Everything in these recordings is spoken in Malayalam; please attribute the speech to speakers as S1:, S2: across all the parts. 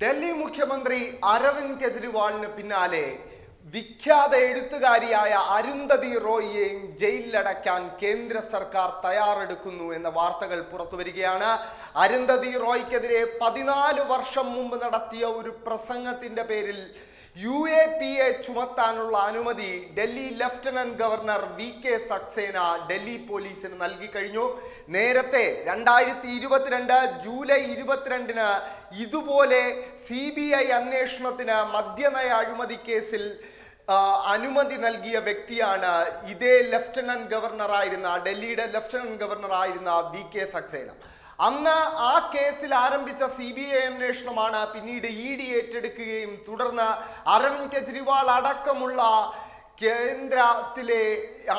S1: ഡൽഹി മുഖ്യമന്ത്രി അരവിന്ദ് കെജ്രിവാളിന് പിന്നാലെ വിഖ്യാത എഴുത്തുകാരിയായ അരുന്ധതി റോയിയെയും ജയിലിലടയ്ക്കാൻ കേന്ദ്ര സർക്കാർ തയ്യാറെടുക്കുന്നു എന്ന വാർത്തകൾ പുറത്തു വരികയാണ്. അരുന്ധതി റോയ്ക്കെതിരെ പതിനാല് വർഷം മുമ്പ് നടത്തിയ ഒരു പ്രസംഗത്തിന്റെ പേരിൽ യു എ പി എ ചുമത്താനുള്ള അനുമതി Delhi lieutenant governor V K Saxena Delhi പോലീസിന് നൽകി കഴിഞ്ഞു. നേരത്തെ രണ്ടായിരത്തി ഇരുപത്തിരണ്ട് ജൂലൈ ഇരുപത്തിരണ്ടിന് ഇതുപോലെ സി ബി ഐ അന്വേഷണത്തിന് മദ്യനയ അഴിമതി കേസിൽ അനുമതി നൽകിയ വ്യക്തിയാണ് ഇതേ ലഫ്റ്റനന്റ് ഗവർണറായിരുന്ന ഡൽഹിയുടെ ലഫ്റ്റനന്റ് ഗവർണറായിരുന്ന വി കെ സക്സേന. അന്ന് ആ കേസിൽ ആരംഭിച്ച സി ബി ഐ അന്വേഷണമാണ് പിന്നീട് ഇ ഡി ഏറ്റെടുക്കുകയും തുടർന്ന് അരവിന്ദ് കെജ്രിവാൾ അടക്കമുള്ള കേന്ദ്രത്തിലെ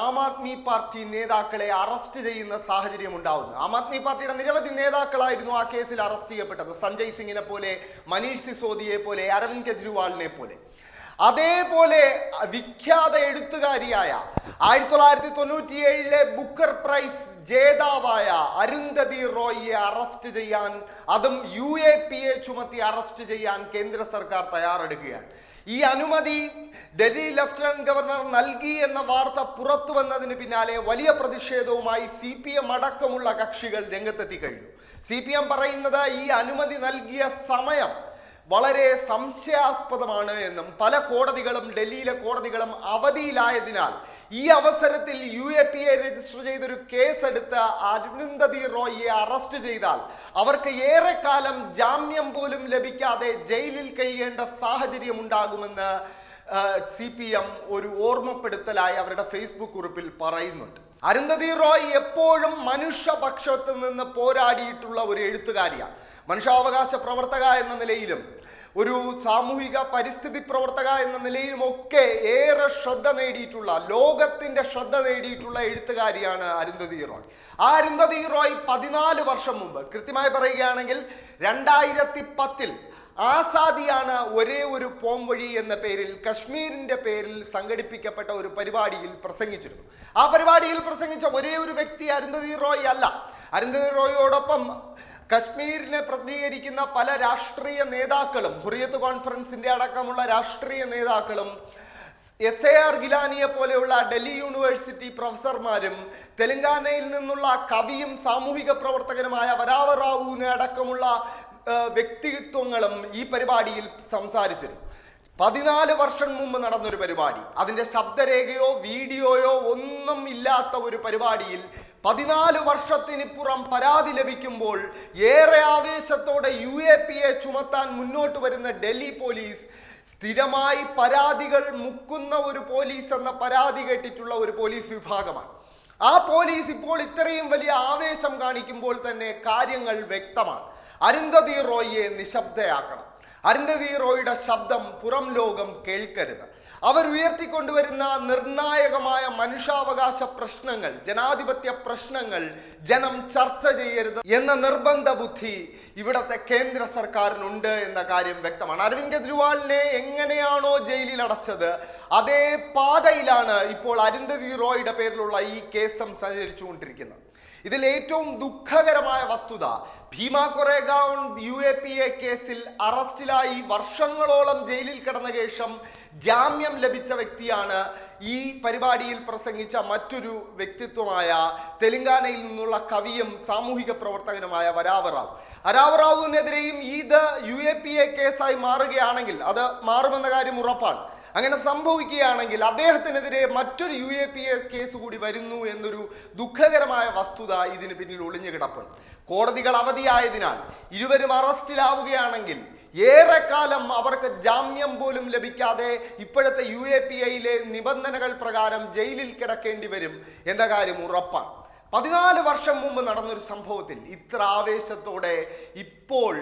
S1: ആം ആദ്മി പാർട്ടി നേതാക്കളെ അറസ്റ്റ് ചെയ്യുന്ന സാഹചര്യം ഉണ്ടാവുന്നു. ആം ആദ്മി പാർട്ടിയുടെ നിരവധി നേതാക്കളായിരുന്നു ആ കേസിൽ അറസ്റ്റ് ചെയ്യപ്പെട്ടത്. സഞ്ജയ് സിംഗിനെ പോലെ മനീഷ് സിസോദിയെ പോലെ അരവിന്ദ് കെജ്രിവാളിനെ പോലെ. അതേപോലെ വിഖ്യാത എഴുത്തുകാരിയായ ആയിരത്തി തൊള്ളായിരത്തി തൊണ്ണൂറ്റി ഏഴിലെ ബുക്കർ പ്രൈസ് ജേതാവായ അരുന്ധതി റോയിയെ അറസ്റ്റ് ചെയ്യാൻ അതും യു എ പി എ ചുമത്തി അറസ്റ്റ് ചെയ്യാൻ കേന്ദ്ര സർക്കാർ തയ്യാറെടുക്കുകയാണ്. ഈ അനുമതി ഡൽഹി ലഫ്റ്റനന്റ് ഗവർണർ നൽകി എന്ന വാർത്ത പുറത്തു വന്നതിന് പിന്നാലെ വലിയ പ്രതിഷേധവുമായി സി പി എം അടക്കമുള്ള കക്ഷികൾ രംഗത്തെത്തി കഴിഞ്ഞു. സി പി എം പറയുന്നത് ഈ അനുമതി നൽകിയ സമയം വളരെ സംശയാസ്പദമാണ് എന്നും പല കോടതികളും ഡൽഹിയിലെ കോടതികളും അവധിയിലായതിനാൽ ഈ അവസരത്തിൽ U A P A register ചെയ്തൊരു കേസ് എടുത്ത് അരുന്ധതി റോയിയെ അറസ്റ്റ് ചെയ്താൽ അവർക്ക് ഏറെക്കാലം ജാമ്യം പോലും ലഭിക്കാതെ ജയിലിൽ കഴിയേണ്ട സാഹചര്യം ഉണ്ടാകുമെന്ന് സി പി എം ഒരു ഓർമ്മപ്പെടുത്തലായി അവരുടെ ഫേസ്ബുക്ക് കുറിപ്പിൽ പറയുന്നുണ്ട്. അരുന്ധതി റോയ് എപ്പോഴും മനുഷ്യപക്ഷത്ത് നിന്ന് പോരാടിയിട്ടുള്ള ഒരു എഴുത്തുകാരിയാണ്. മനുഷ്യാവകാശ പ്രവർത്തക എന്ന നിലയിലും ഒരു സാമൂഹിക പരിസ്ഥിതി പ്രവർത്തക എന്ന നിലയിലും ഒക്കെ ഏറെ ശ്രദ്ധ നേടിയിട്ടുള്ള ലോകത്തിന്റെ ശ്രദ്ധ നേടിയിട്ടുള്ള എഴുത്തുകാരിയാണ് അരുന്ധതി റോയ്. ആ അരുന്ധതി റോയ് പതിനാല് വർഷം മുമ്പ് കൃത്യമായി പറയുകയാണെങ്കിൽ രണ്ടായിരത്തി പത്തിൽ ആസാദിയാണ് ഒരേ ഒരു പോംവഴി എന്ന പേരിൽ കശ്മീരിന്റെ പേരിൽ സംഘടിപ്പിക്കപ്പെട്ട ഒരു പരിപാടിയിൽ പ്രസംഗിച്ചിരുന്നു. ആ പരിപാടിയിൽ പ്രസംഗിച്ച ഒരേ ഒരു വ്യക്തി അരുന്ധതി റോയ് അല്ല. അരുന്ധതി റോയോടൊപ്പം കശ്മീരിനെ പ്രതികരിക്കുന്ന പല രാഷ്ട്രീയ നേതാക്കളും ഹുറിയത്ത് കോൺഫറൻസിന്റെ അടക്കമുള്ള രാഷ്ട്രീയ നേതാക്കളും എസ് എ ആർ ഗിലാനിയെ പോലെയുള്ള ഡൽഹി യൂണിവേഴ്സിറ്റി പ്രൊഫസർമാരും തെലങ്കാനയിൽ നിന്നുള്ള കവിയും സാമൂഹിക പ്രവർത്തകനുമായ വരാവ റാവുവിനെ അടക്കമുള്ള വ്യക്തിത്വങ്ങളും ഈ പരിപാടിയിൽ സംസാരിച്ചിരുന്നു. പതിനാല് വർഷം മുമ്പ് നടന്നൊരു പരിപാടി. അതിന്റെ ശബ്ദരേഖയോ വീഡിയോയോ ഒന്നും ഇല്ലാത്ത ഒരു പരിപാടിയിൽ പതിനാല് വർഷത്തിനിപ്പുറം പരാതി ലഭിക്കുമ്പോൾ ഏറെ ആവേശത്തോടെ യു എ പി എ ചുമത്താൻ മുന്നോട്ട് വരുന്ന ഡൽഹി പോലീസ് സ്ഥിരമായി പരാതികൾ മുക്കുന്ന ഒരു പോലീസ് എന്ന പരാതി കേട്ടിട്ടുള്ള ഒരു പോലീസ് വിഭാഗമാണ്. ആ പോലീസ് ഇപ്പോൾ ഇത്രയും വലിയ ആവേശം കാണിക്കുമ്പോൾ തന്നെ കാര്യങ്ങൾ വ്യക്തമാണ്. അരുന്ധതി റോയിയെ നിശബ്ദയാക്കണം. അരുന്ധതി റോയിയുടെ ശബ്ദം പുറം ലോകം കേൾക്കരുത്. അവർ ഉയർത്തിക്കൊണ്ടുവരുന്ന നിർണായകമായ മനുഷ്യാവകാശ പ്രശ്നങ്ങൾ ജനാധിപത്യ പ്രശ്നങ്ങൾ ജനം ചർച്ച ചെയ്യരുത് എന്ന നിർബന്ധ ബുദ്ധി ഇവിടത്തെ കേന്ദ്ര സർക്കാരിനുണ്ട് എന്ന കാര്യം വ്യക്തമാണ്. അരവിന്ദ് കെജ്രിവാളിനെ എങ്ങനെയാണോ ജയിലിൽ അടച്ചത് അതേ പാതയിലാണ് ഇപ്പോൾ അരുന്ധതി റോയുടെ പേരിലുള്ള ഈ കേസം സഞ്ചരിച്ചുകൊണ്ടിരിക്കുന്നത്. ഇതിൽ ഏറ്റവും ദുഃഖകരമായ വസ്തുത Bhima Koregaon U A P A കേസിൽ അറസ്റ്റിലായി വർഷങ്ങളോളം ജയിലിൽ കിടന്ന ശേഷം ജാമ്യം ലഭിച്ച വ്യക്തിയാണ് ഈ പരിപാടിയിൽ പ്രസംഗിച്ച മറ്റൊരു വ്യക്തിത്വമായ തെലങ്കാനയിൽ നിന്നുള്ള കവിയും സാമൂഹിക പ്രവർത്തകനുമായ വരാവറാവു. അരാവറാവുവിനെതിരെയും ഇത് യു എ പി എ കേസായി മാറുകയാണെങ്കിൽ അത് മാറുമെന്ന കാര്യം ഉറപ്പാണ്. അങ്ങനെ സംഭവിക്കുകയാണെങ്കിൽ അദ്ദേഹത്തിനെതിരെ മറ്റൊരു U A P A case കൂടി വരുന്നു എന്നൊരു ദുഃഖകരമായ വസ്തുത ഇതിന് പിന്നിൽ ഒളിഞ്ഞു കിടപ്പുണ്ട്. കോടതികൾ അവധിയായതിനാൽ ഇരുവരും അറസ്റ്റിലാവുകയാണെങ്കിൽ ഏറെക്കാലം അവർക്ക് ജാമ്യം പോലും ലഭിക്കാതെ ഇപ്പോഴത്തെ യു എ പി ഐയിലെ നിബന്ധനകൾ പ്രകാരം ജയിലിൽ കിടക്കേണ്ടി വരും എന്ന കാര്യം ഉറപ്പാണ്. പതിനാല് വർഷം മുമ്പ് നടന്നൊരു സംഭവത്തിൽ ഇത്ര ആവേശത്തോടെ ഇപ്പോൾ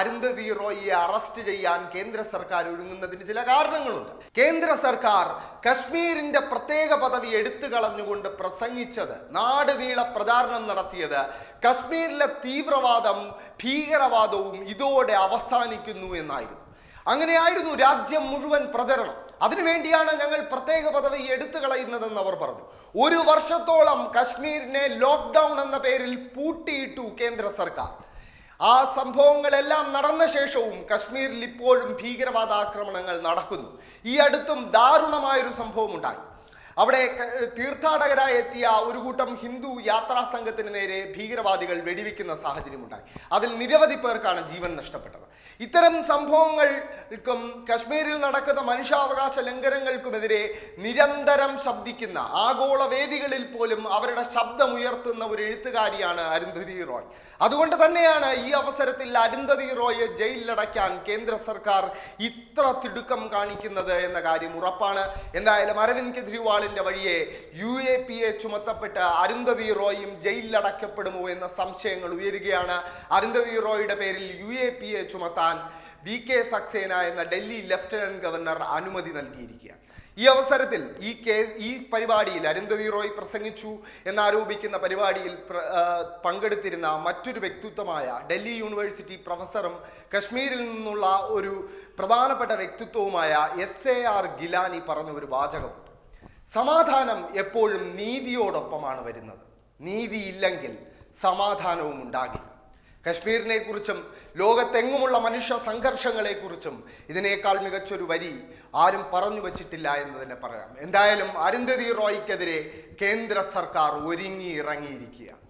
S1: അരുന്ധതി റോയിയെ അറസ്റ്റ് ചെയ്യാൻ കേന്ദ്ര സർക്കാർ ഒരുങ്ങുന്നതിന് ചില കാരണങ്ങളുണ്ട്. കേന്ദ്ര സർക്കാർ കശ്മീരിന്റെ പ്രത്യേക പദവി എടുത്തു കളഞ്ഞുകൊണ്ട് പ്രസംഗിച്ചത് നാട് നീള പ്രചാരണം നടത്തിയത് കശ്മീരിലെ തീവ്രവാദം ഭീകരവാദവും ഇതോടെ അവസാനിക്കുന്നു എന്നായിരുന്നു. അങ്ങനെയായിരുന്നു രാജ്യം മുഴുവൻ പ്രചരണം. അതിനുവേണ്ടിയാണ് ഞങ്ങൾ പ്രത്യേക പദവി എടുത്തു കളയുന്നതെന്ന് അവർ പറഞ്ഞു. ഒരു വർഷത്തോളം കശ്മീരിനെ ലോക്ക്ഡൗൺ എന്ന പേരിൽ പൂട്ടിയിട്ടു കേന്ദ്ര സർക്കാർ. ആ സംഭവങ്ങളെല്ലാം നടന്ന ശേഷവും കശ്മീരിൽ ഇപ്പോഴും ഭീകരവാദ ആക്രമണങ്ങൾ നടക്കുന്നു. ഈ അടുത്തും ദാരുണമായൊരു സംഭവം ഉണ്ടായി അവിടെ തീർത്ഥാടകരായി എത്തിയ ഒരു കൂട്ടം ഹിന്ദു യാത്രാ സംഘത്തിന് നേരെ ഭീകരവാദികൾ വെടിവെക്കുന്ന സാഹചര്യമുണ്ടായി. അതിൽ നിരവധി പേർക്കാണ് ജീവൻ നഷ്ടപ്പെട്ടത്. ഇത്തരം സംഭവങ്ങൾക്കും കശ്മീരിൽ നടക്കുന്ന മനുഷ്യാവകാശ ലംഘനങ്ങൾക്കുമെതിരെ നിരന്തരം ശബ്ദിക്കുന്ന ആഗോള വേദികളിൽ പോലും അവരുടെ ശബ്ദം ഉയർത്തുന്ന ഒരു എഴുത്തുകാരിയാണ് അരുന്ധതി റോയ്. അതുകൊണ്ട് തന്നെയാണ് ഈ അവസരത്തിൽ അരുന്ധതി റോയെ ജയിലിലടയ്ക്കാൻ കേന്ദ്ര സർക്കാർ ഇത്ര തിടുക്കം കാണിക്കുന്നത് എന്ന കാര്യം ഉറപ്പാണ്. എന്തായാലും അരവിന്ദ് കെജ്രിവാളിന്റെ വഴിയെ യു എ പി എ ചുമത്തപ്പെട്ട് അരുന്ധതി റോയും ജയിലിലടയ്ക്കപ്പെടുമോ എന്ന സംശയങ്ങൾ ഉയരുകയാണ്. അരുന്ധതി റോയുടെ പേരിൽ യു എ പി എ ചുമത്താൻ വി കെ സക്സേന എന്ന ഡൽഹി ലഫ്റ്റനന്റ് ഗവർണർ അനുമതി നൽകിയിരിക്കുകയാണ്. ഈ അവസരത്തിൽ ഈ കേസ് ഈ പരിപാടിയിൽ അരുന്ധതി റോയ് പ്രസംഗിച്ചു എന്നാരോപിക്കുന്ന പരിപാടിയിൽ പങ്കെടുത്തിരുന്ന മറ്റൊരു വ്യക്തിത്വമായ ഡൽഹി യൂണിവേഴ്സിറ്റി പ്രൊഫസറും കശ്മീരിൽ നിന്നുള്ള ഒരു പ്രധാനപ്പെട്ട വ്യക്തിത്വവുമായ എസ് എ ആർ ഗിലാനി പറഞ്ഞ ഒരു വാചകമുണ്ട് സമാധാനം എപ്പോഴും നീതിയോടൊപ്പമാണ് വരുന്നത്. നീതിയില്ലെങ്കിൽ സമാധാനവും ഉണ്ടാകില്ല. കശ്മീരിനെ കുറിച്ചും ലോകത്തെങ്ങുമുള്ള മനുഷ്യ സംഘർഷങ്ങളെക്കുറിച്ചും ഇതിനേക്കാൾ മികച്ചൊരു വരി ആരും പറഞ്ഞു വച്ചിട്ടില്ല എന്ന് തന്നെ പറയാം. എന്തായാലും അരുന്ധതി റോയ്ക്കെതിരെ കേന്ദ്ര സർക്കാർ ഒരുങ്ങി ഇറങ്ങിയിരിക്കുകയാണ്